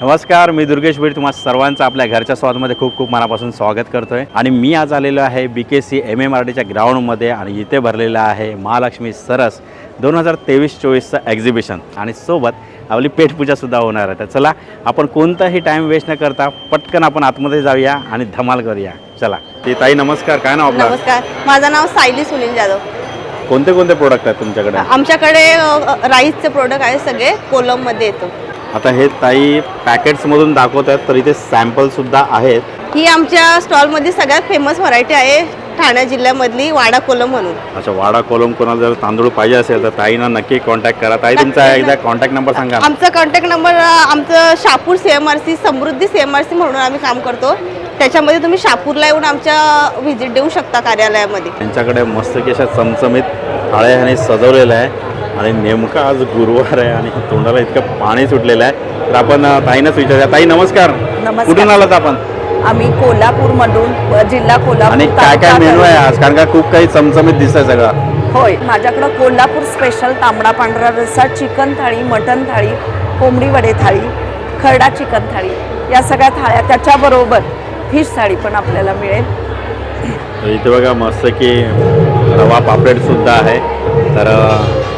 नमस्कार मी दुर्गेश बीड तुम्हा सर्वांचं आपल्या घरच्या स्वादमध्ये खूप खूप मनापासून स्वागत करतोय. आणि मी आज आलेलो आहे B K C M M R डीच्या ग्राउंडमध्ये आणि इथे भरलेलं आहे महालक्ष्मी सरस दोन हजार तेवीस चोवीसचं एक्झिबिशन आणि सोबत आपली पेटपूजासुद्धा होणार आहे. तर चला आपण कोणताही टाईम वेस्ट न करता पटकन आपण आतमध्ये जाऊया आणि धमाल करूया. चला. ते ताई नमस्कार. काय नाव आपलं? नमस्कार. माझं नाव सायली सुनील जाधव. कोणते कोणते प्रोडक्ट आहेत तुमच्याकडे? आमच्याकडे राईसचे प्रोडक्ट आहे सगळे. कोलममध्ये येतो. आता हे ताई पॅकेट्समधून दाखवत आहेत तर इथे सॅम्पलसुद्धा आहेत. ही आमच्या स्टॉलमध्ये सगळ्यात फेमस व्हरायटी आहे ठाणे जिल्ह्यामधली वाडा कोलम म्हणून. अच्छा वाडा कोलम कोणाला जर तांदूळ पाहिजे असेल तर ताईना नक्की कॉन्टॅक्ट करा. ताई तुमचा. एकदा कॉन्टॅक्ट नंबर सांगा. आमचा कॉन्टॅक्ट नंबर आमचं Shapur C M R C Samruddhi C M R C म्हणून आम्ही काम करतो. त्याच्यामध्ये तुम्ही शापूरला येऊन आमच्या व्हिजिट देऊ शकता कार्यालयामध्ये. त्यांच्याकडे मस्त की अशा चमचमीत थाळ्याने सजवलेलं आहे. आणि नेमका आज गुरुवार आहे आणि तोंडाला इतकं पाणी सुटलेलं आहे. तर आपण ताईनाच विचारूया. ताई नमस्कार. कुठून आलात आपण? आम्ही कोल्हापूरमधून जिल्हा कोल्हापूर आणि काय काय मेनू आहे. आज? कारण का खूप काही चमचमीत दिसतंय सगळं. होय माझ्याकडं कोल्हापूर स्पेशल तांबडा पांढरा रस्सा चिकन थाळी मटन थाळी कोंबडी वडे थाळी खरडा चिकन थाळी या सगळ्या थाळ्या त्याच्याबरोबर फिश थाळी पण आपल्याला मिळेल. इथे बघा मस्त की रवा पापलेट सुद्धा आहे. तर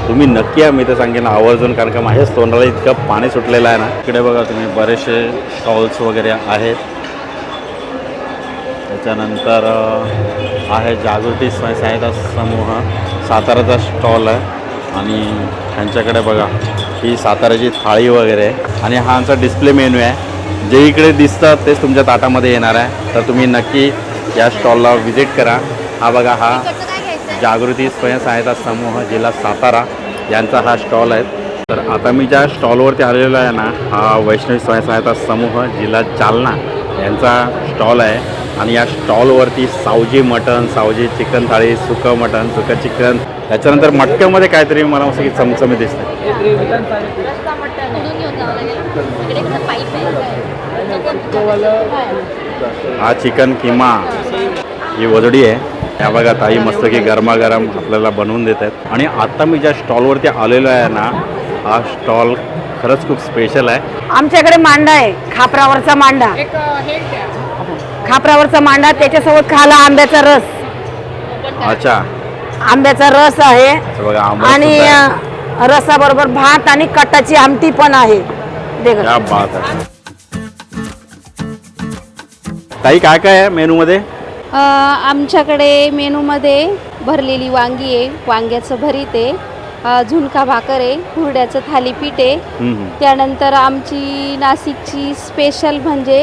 तुम्ही नक्की या मी तर सांगेन आवर्जून कारण का माझ्याच तोंडाला इतकं पाणी सुटलेलं आहे ना. इकडे बघा तुम्ही बरेचसे स्टॉल्स वगैरे आहेत. त्याच्यानंतर आहे जागृती स्वयंसहायता समूह साताराचा स्टॉल आहे. आणि त्यांच्याकडे बघा ही साताऱ्याची थाळी वगैरे आहे. आणि हा आमचा डिस्प्ले मेन्यू आहे. जे इकडे दिसतं तेच तुमच्या ताटामध्ये येणार आहे. तर तुम्ही नक्की या स्टॉलला व्हिजिट करा. हा बघा हा जागृती स्वयंसहायता समूह जिल्हा सातारा यांचा हा स्टॉल आहे. तर आता मी ज्या स्टॉलवरती आलेलो आहे ना हा वैष्णवी स्वयंसहायता समूह जिल्हा जालना यांचा स्टॉल आहे. आणि या स्टॉलवरती सावजी मटण सावजी चिकन थाळी सुकं मटण सुकं चिकन त्याच्यानंतर मटक्यामध्ये काहीतरी मला असं की चमचमी दिसते हा चिकन किमा ही वजडी आहे. त्या बघा ताई मस्त की गरमागरम आपल्याला बनवून देत आहेत. आणि आता मी ज्या स्टॉलवरती आलेलो आहे ना हा स्टॉल खरंच खूप स्पेशल आहे. आमच्याकडे मांडा आहे खापरावरचा मांडा. खापरावरचा मांडा त्याच्यासोबत खाला आंब्याचा रस. अच्छा. आंब्याचा रस आहे. असं बघा आंबा आणि सुद्धा आहे. अ, रसाबरोबर भात आणि कटाची आमटी पण आहे. देख. क्या बात आहे. ताई काय काय आहे मेनूमध्ये? अ, आमच्याकडे मेनूमध्ये भरलेली वांगी आहे. वांग्याचं भरीत आहे. झुणका भाकर आहे. हुरड्याचं थालीपीठ आहे. त्यानंतर आमची नाशिकची स्पेशल म्हणजे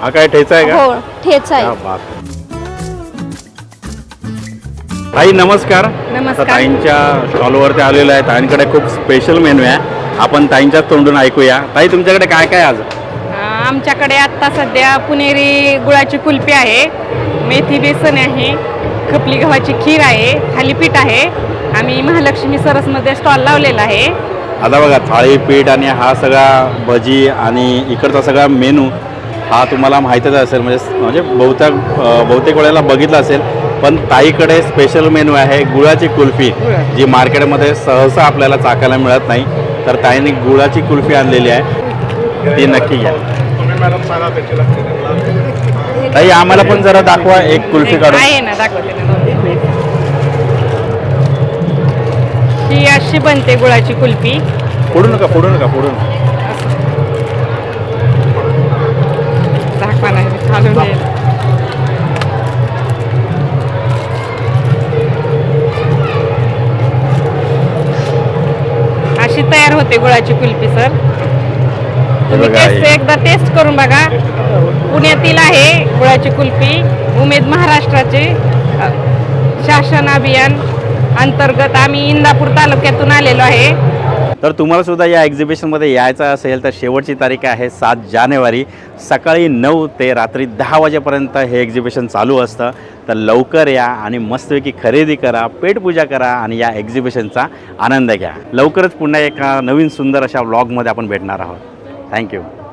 हा काय ठेचा आहे का? हो ठेचा आहे. ताई नमस्कार. नमस्कार. ताईंच्या स्टॉलवरती आलेलो आहे. ताईंकडे खूप स्पेशल मेनू आहे. आपण ताईंच्याच तोंडून ऐकूया. ताई तुमच्याकडे काय काय आज? आमच्याकडे आत्ता सध्या पुणेरी गुळाची कुल्फी आहे. मेथी बेसन आहे. खपली गव्हाची खीर आहे. थालीपीठ आहे. आम्ही महालक्ष्मी सरसमध्ये स्टॉल लावलेला आहे. आता बघा थाळीपीठ आणि हा सगळा भजी आणि इकडचा सगळा मेनू हा तुम्हाला माहीतच असेल म्हणजे म्हणजे बहुतेक बहुतेक वेळेला बघितलं असेल पण ताईकडे स्पेशल मेनू आहे गुळाची कुल्फी जी मार्केटमध्ये सहसा आपल्याला चाकायला मिळत नाही. तर ताईने गुळाची कुल्फी आणलेली आहे. ती नक्की घ्या. ताई आम्हाला पण जरा दाखवा एक कुल्फी काढून. आहे ना दाखवते ना दोन तीन. ही अशी बनते गुळाची कुल्फी. फोडू नका फोडू नका फोडू नका. दाखवा नाही खालून येईल. अशी तयार होते गुळाची कुल्फी सर. तुम्ही टेस्ट एकदा टेस्ट करून बघा. पुण्यातील आहे गुळाची कुल्फी उमेद महाराष्ट्राचे शासन अभियान अंतर्गत आम्ही इंदापूर तालुक्यातून आलेलो आहे. तर तुम्हाला सुद्धा या एक्झिबिशनमध्ये यायचं असेल तर शेवटची तारीख आहे सात जानेवारी. सकाळी नऊ ते रात्री दहा वाजेपर्यंत हे एक्झिबिशन चालू असतं. तर लवकर या आणि मस्तपैकी खरेदी करा पेटपूजा करा आणि या एक्झिबिशनचा आनंद घ्या. लवकरच पुन्हा एका नवीन सुंदर अशा व्लॉगमध्ये आपण भेटणार आहोत. Thank you.